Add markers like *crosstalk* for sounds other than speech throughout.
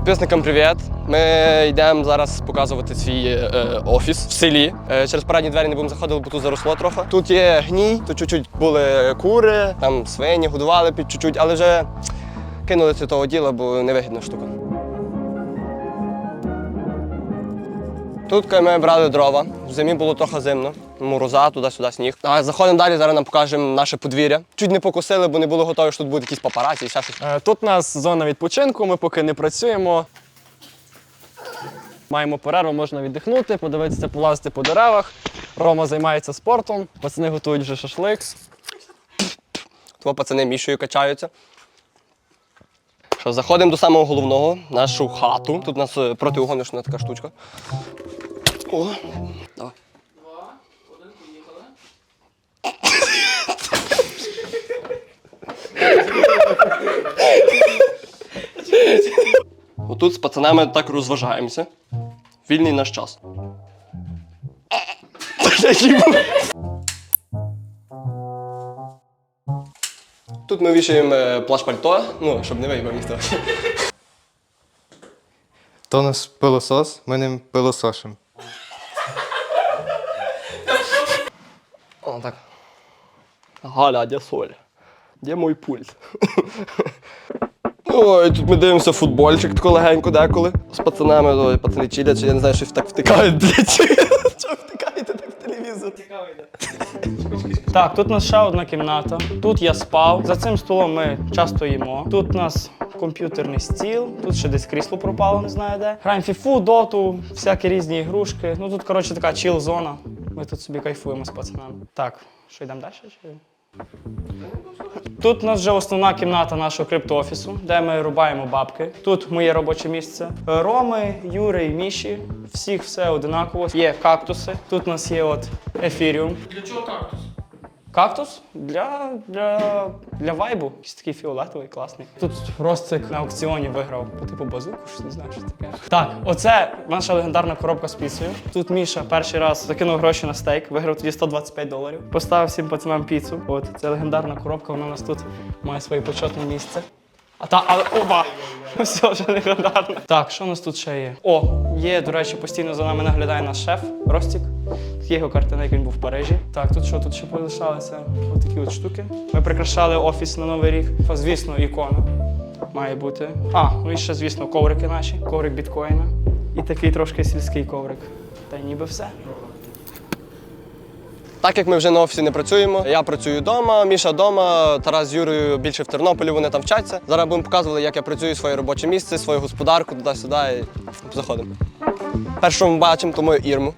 Підписникам привіт. Ми йдемо зараз показувати свій е, офіс в селі. Е, через парадні двері не будемо заходити, бо тут заросло трохи. Тут є гній, тут чуть-чуть були кури, там свині, годували під чуть-чуть, але вже кинули це того діла, бо невигідна штука. Тут коли ми брали дрова, в зимі було трохи зимно, мороза, туди-сюди сніг. А заходимо далі, зараз нам покажемо наше подвір'я. Чуть не покосили, бо не було готові, що тут будуть якісь папараці і ще щось. Е, Тут у нас зона відпочинку, ми поки не працюємо. Маємо перерву, можна віддихнути, подивитися, полазити по деревах. Рома займається спортом, пацани готують вже шашлик. Того пацани мішою качаються. Що, заходимо до самого головного, нашу хату. Тут у нас е, протиугоночна така штучка. О, давай. Отут з пацанами так розважаємося. Вільний наш час. Тут ми вішаємо е, плащ пальто, ну, щоб не виїбав ніхто. То наш пилосос, ми ним пилосошимо. О, так. Галя, де соль? Де мій пульт? Ой, тут ми дивимося футбольчик тако легенько деколи. З пацанами, ой, пацани чилять, я не знаю, щось так втикають, *laughs* блядь. Чого втикаєте так в телевізор? Так, тут у нас ще одна кімната. Тут я спав. За цим столом ми часто їмо. Тут у нас комп'ютерний стіл, тут ще десь крісло пропало, не знаю де. Граємо фіфу, доту, всякі різні ігрушки. Ну тут, коротше, така чіл-зона. Ми тут собі кайфуємо з пацанами. Так, що йдемо далі? Чи... Тут у нас вже основна кімната нашого криптоофісу, де ми рубаємо бабки. Тут моє робоче місце. Роми, Юри і Міші. Всіх все одинаково. Є кактуси. Тут у нас є от ефіріум. Для чого Кактус для, для, для вайбу. Якийсь такий фіолетовий, класний. Тут Ростик на аукціоні виграв по типу базуку, щось не знаю, що таке. Так, оце наша легендарна коробка з піцею. Тут Міша перший раз закинув гроші на стейк, виграв тоді 125 доларів. Поставив всім пацанам піцу. От це легендарна коробка, вона у нас тут має своє почетне місце. А та, але оба! *laughs* Все вже легендарно. Так, що у нас тут ще є? О, є, до речі, постійно за нами наглядає наш шеф Ростік. Тут є його картина, як він був в Парижі. Так, тут що тут ще полишалися? Ось такі от штуки. Ми прикрашали офіс на новий рік. Звісно, ікона має бути. А, ну і ще, звісно, коврики наші, коврик біткоїна. І такий трошки сільський коврик. Та й ніби все. Так як ми вже на офісі не працюємо, я працюю вдома, Міша вдома, Тарас з Юрою більше в Тернополі, вони там вчаться. Зараз будемо показувати, як я працюю своє робоче місце, свою господарку, туди-сюди і заходимо. Перше, що ми бачимо, то мою ірму.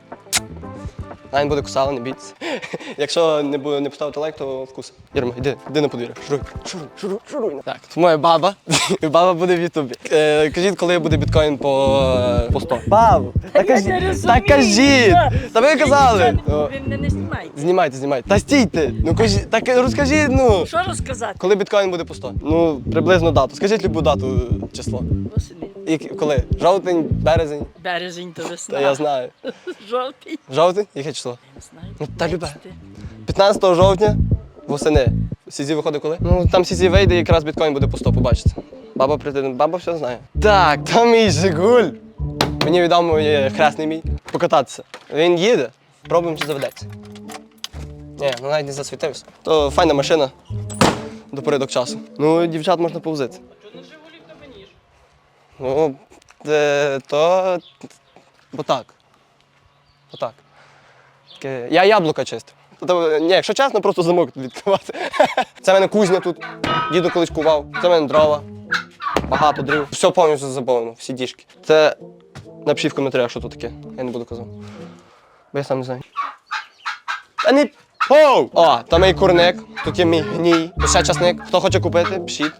Не буде кусала, не бійтеся. *laughs* Якщо не буде не поставити лайк, то вкус. Ірма, йди, йди на подвір'я. Шуруй, шуруй, шуруй, шуруй. Так, це моя баба. *laughs* Баба буде в Ютубі. Е, кажіть, коли буде біткоін по, по 100. Бабу, та кажіть, та кажіть. Та ви казали. О, Ви мене не знімайте. Знімайте, знімайте. Та стійте. Ну кажіть, так розкажіть, ну. Що розказати? Коли біткоін буде по 100? Ну, приблизно дату. Скажіть любу дату число. Восени. І коли? Жовтень, березень. Березень то весна. Та я знаю. *laughs* Жовтий. Жовтень? Яке число? Я Не знаю. Ну, та любе. 15. 15 жовтня восени. Сізі виходить коли? Ну там Сізі вийде і якраз біткоін буде по 100, побачите. Баба прийде, баба все знає. Так, там мій Жигуль. Мені віддав мій хресний мій покататися. Він їде, пробуємо, чи заведеться. Ні, ну навіть не засвітився. То файна машина до порядок часу. Ну, дівчат можна повзити. Ну, е, то. Бо так. Отак. Таке- Я яблука чистив. Тобто, ні, якщо чесно, просто замок відкривати. *laughs* Це в мене кузня тут. Діду колись кував. Це в мене дрова. Багато дрів. Все повністю заповнено, всі діжки. Це напишіть в коментарях, що тут таке. Я не буду казати. Бо я сам не знаю. Та не. Оу! О, там мій курник, тут є мій гній. Ще часник. Хто хоче купити, пишіть.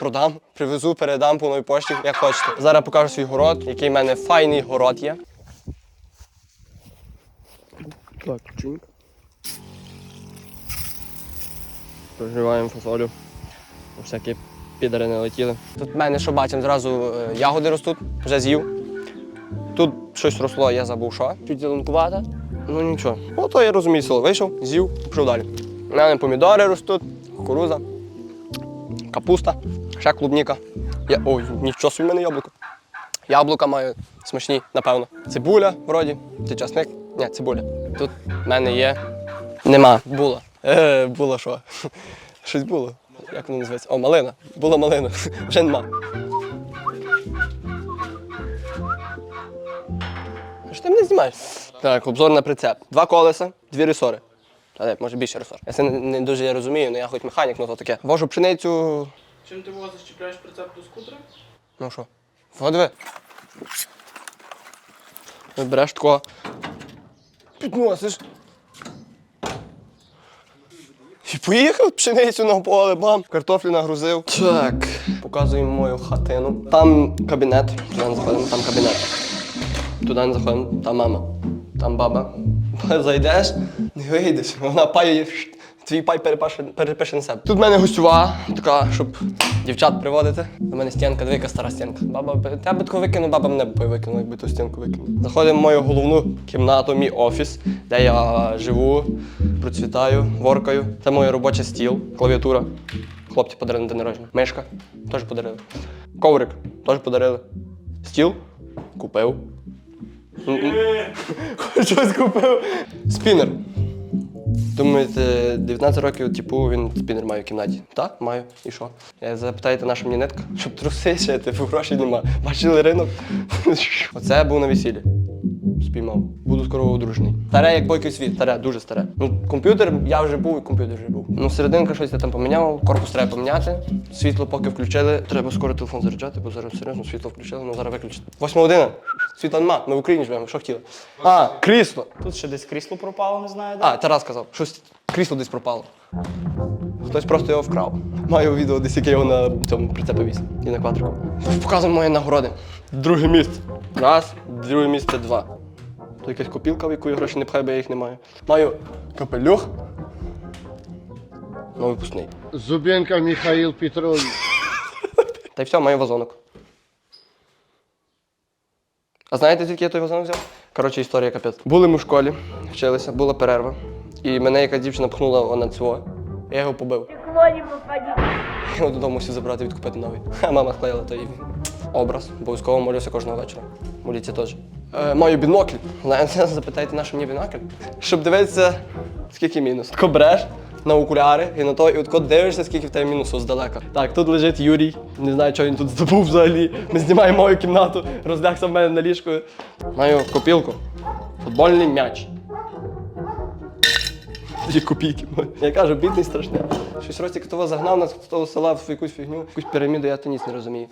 Продам, привезу, передам по новій пошті, як хочете. Зараз покажу свій город, який в мене файний город є. Так, чинк. Проживаємо фасолю. Всякі підари не летіли. Тут в мене, що бачимо, зразу е, ягоди ростуть, вже з'їв. Тут щось росло, я забув, що. Чуть зеленкувате. Ну нічого. Ото я розумію село. Вийшов, з'їв, пішов далі. У мене помідори ростуть, кукуруза, капуста, ще клубніка. Я... Ой, нічого собі в мене яблуко. Яблука маю смачні, напевно. Цибуля, вроді. Це часник? Ні, цибуля. Тут в мене є. Нема. Була. Е, було що? *laughs* Щось було. Як воно називається? О, малина. Була малина. *laughs* Вже нема. Що ти мене знімаєш? Так, обзор на прицеп. Два колеса, дві ресори. Але може більше ресор. Я це не, не дуже я розумію, але я хоч механік, ну то таке. Вожу пшеницю. Чим ти возиш, чіпляєш прицеп до скутера? Ну що? Диви. Береш тако. Підносиш. І поїхав пшеницю на поле, бам, картофлі нагрузив. Так, показуємо мою хатину. Там кабінет. Туди не заходимо, там кабінет. Туди не заходимо, там мама. Там баба. *laughs* Зайдеш, не вийдеш. Вона пає, твій пай перепише, перепише на себе. Тут в мене гостьова, така, щоб дівчат приводити. У мене стінка, двійка стара стінка. Баба, я би таку викинув, баба мене б викинула, якби ту стінку викинув. Заходимо в мою головну кімнату, мій офіс, де я живу, процвітаю, воркаю. Це моє робочий стіл, клавіатура. Хлопці подарили на день народження. Мишка теж подарили. Коврик теж подарили. Стіл купив. *laughs* Щось купив. Спінер. Думаєте, 19 років, типу, він спінер має в кімнаті. Так, маю. І що? Запитаєте, наша мені *laughs* щоб труси ще, типу, грошей нема. Бачили ринок? *laughs* Оце був на весіллі. Спіймав. Буду скоро одружений. Старе, як бойкий світ, старе, дуже старе. Ну, комп'ютер я вже був, і комп'ютер вже був. Ну, серединка щось я там поміняв, корпус треба поміняти. Світло поки включили. Треба скоро телефон заряджати, бо зараз серйозно світло включили, ну зараз виключити. Восьма година. Світла нема. Ми в Україні живемо, що хотіли. А, крісло. Тут ще десь крісло пропало, не знаю. де. А, Тарас сказав, щось крісло десь пропало. Хтось просто його вкрав. Маю відео, десь яке його на цьому прицепі віз. І на квадрику. Показуємо мої нагороди. Друге місце. Раз, друге місце два. Тут якась копілка, в яку я гроші не пхаю, бо я їх не маю. Маю капелюх. Ну, випускний. Зубенко Михаил Петрович. Та й все, маю вазонок. А знаєте, звідки я той вазонок взяв? Коротше, історія капець. Були ми в школі, вчилися, була перерва. І мене якась дівчина пхнула вона цього. Я його побив. Я його додому всі забрати, відкупити новий. А мама склеїла той образ. Обов'язково молюся кожного вечора. Моліться теж. Е, маю бінокль. Знаєте, *laughs* запитайте, на що мені бінокль? Щоб дивитися, скільки мінус. Тако береш на окуляри і на то, і от дивишся, скільки в тебе мінусу здалека. Так, тут лежить Юрій. Не знаю, що він тут здобув взагалі. Ми знімаємо мою кімнату, розлягся в мене на ліжку. Маю копілку. Футбольний м'яч. Дві копійки. Я кажу, бідний страшне. Щось Ростік того загнав нас з того села в якусь фігню, якусь піраміду, я то ніс не розумію.